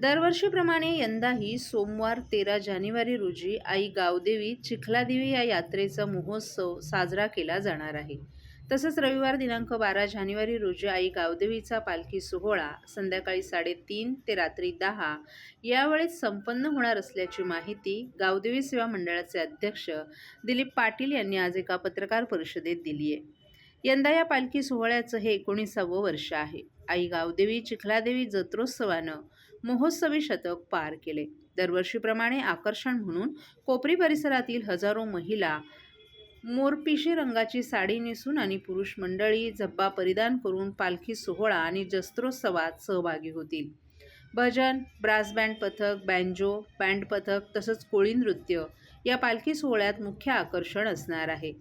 दरवर्षीप्रमाणे यंदाही सोमवार तेरा जानेवारी रोजी आई गावदेवी चिखलादेवी या यात्रेचा महोत्सव साजरा केला जाणार आहे. तसंच रविवार दिनांक बारा जानेवारी रोजी आई गावदेवीचा पालखी सोहळा संध्याकाळी साडेतीन ते रात्री दहा यावेळेस संपन्न होणार असल्याची माहिती गावदेवी सेवा मंडळाचे अध्यक्ष दिलीप पाटील यांनी आज एका पत्रकार परिषदेत दिली आहे यंदा या पालखी सोहळ्याचं हे एकोणीसावं वर्ष आहे. आई गावदेवी चिखलादेवी जत्रोत्सवानं महोत्सवी शतक पार केले. दरवर्षीप्रमाणे आकर्षण म्हणून कोपरी परिसरातील हजारो महिला मोरपिशी रंगाची साडी नेसून आणि पुरुष मंडळी झब्बा परिधान करून पालखी सोहळा आणि जस्त्रोत्सवात सहभागी होतील. भजन ब्रास बँड पथक बँजो बँड पथक तसंच कोळी नृत्य या पालखी सोहळ्यात मुख्य आकर्षण असणार आहे.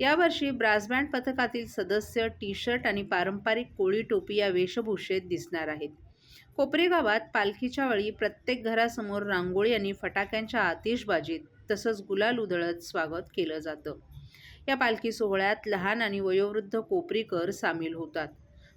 यावर्षी ब्रासबँड पथकातील सदस्य टी शर्ट आणि पारंपरिक कोळी टोपी या वेशभूषेत दिसणार आहेत. कोपरेगावात पालखीच्या वेळी प्रत्येक घरासमोर रांगोळी आणि फटाक्यांच्या आतिषबाजीत तसंच गुलाल उधळत स्वागत केलं जातं. या पालखी सोहळ्यात लहान आणि वयोवृद्ध कोपरीकर सामील होतात.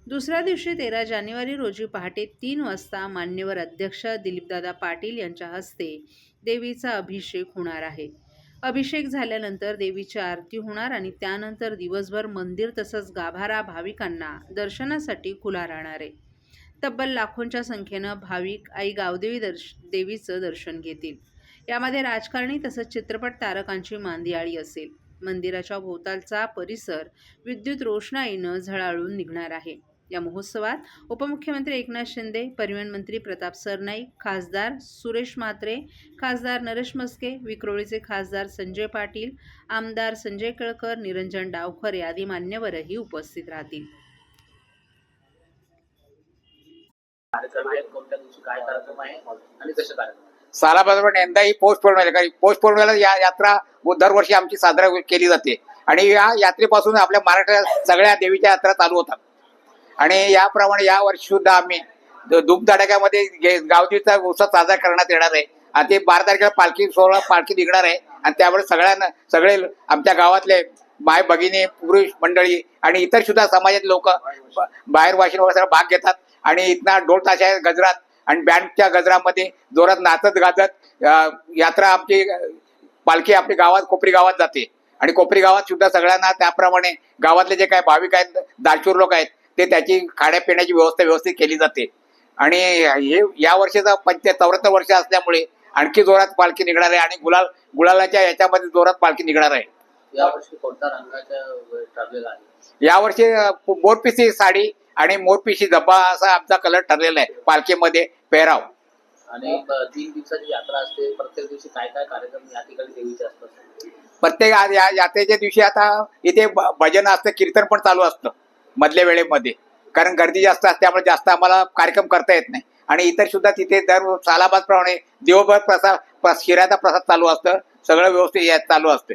दुसऱ्या दिवशी तेरा जानेवारी रोजी पहाटे तीन वाजता मान्यवर अध्यक्ष दिलीपदादा पाटील यांच्या हस्ते देवीचा अभिषेक होणार आहे. अभिषेक झाल्यानंतर देवीची आरती होणार आणि त्यानंतर दिवसभर मंदिर तसंच गाभारा भाविकांना दर्शनासाठी खुला राहणार आहे. तब्बल लाखोंच्या संख्येनं भाविक आई गावदेवी दर्श देवीचं दर्शन घेतील. यामध्ये राजकारणी तसंच चित्रपट तारकांची मांदियाळी असेल. मंदिराच्या भोवतालचा परिसर विद्युत रोषणाईनं झळाळून निघणार आहे. या महोत्सवात उपमुख्यमंत्री एकनाथ शिंदे परिवहन मंत्री प्रताप सरनाईक खासदार सुरेश म्हात्रे खासदार नरेश मस्के विक्रोळीचे खासदार संजय पाटील आमदार संजय केळकर निरंजन डावखरे आदी मान्यवरही उपस्थित राहतील. कसे कार्यक्रम सालाप्रमाणे यंदाही पौष पौर्णिमेला कारण पौष पौर्णिमेला या यात्रा दरवर्षी आमची साजरा केली जाते. आणि या यात्रेपासून आपल्या महाराष्ट्रात सगळ्या देवीच्या यात्रा चालू होतात. आणि याप्रमाणे या वर्षी सुद्धा आम्ही धूमधडाक्यामध्ये गे- गावदेवीचा उत्सव साजरा करण्यात येणार आहे. आणि ते बारा तारखेला पालखी सोहळा पालखी निघणार आहे. आणि त्यामुळे सगळ्यांना सगळे आमच्या गावातले माय भगिनी पुरुष मंडळी आणि इतर सुद्धा समाजात लोक बाहेर वाशिन वगैरे भाग घेतात. आणि इथना ढोल ताशा गजरात आणि बँडच्या गजरामध्ये जोरात नाचत गाजत यात्रा आमची पालखी आपली गावात कोपरी गावात जाते. आणि कोपरी गावात सुद्धा सगळ्यांना त्याप्रमाणे गावातले जे काय भाविक आहेत दालचूर लोक आहेत ते त्याची खाण्या पिण्याची व्यवस्था व्यवस्थित केली जाते. आणि हे या वर्षीचा पंच चौऱ्याहत्तर वर्ष असल्यामुळे आणखी जोरात पालखी निघणार आहे आणि गुलाल गुलालाच्या याच्यामध्ये जोरात पालखी निघणार आहे. यावर्षी कोणत्या रंगाच्या यावर्षी मोरपिसी साडी आणि मोरपिशी धब्बा असा आमचा कलर ठरलेला आहे पालखीमध्ये पेहराव. आणि तीन दिवसाची यात्रा असते. प्रत्येक दिवशी काय काय कार्यक्रम या ठिकाणी देवीचे असतात? प्रत्येक यात्रेच्या दिवशी आता इथे भजन असतं कीर्तन पण चालू असतं. मधल्या वेळेमध्ये. कारण गर्दी जास्त असल्यामुळे जास्त आम्हाला कार्यक्रम करता येत नाही. आणि इतर सुद्धा तिथे दर सालाबादप्रमाणे दिवभर प्रसाद प्र- प्रसाद चालू असतं. सगळं व्यवस्थित यात चालू असते.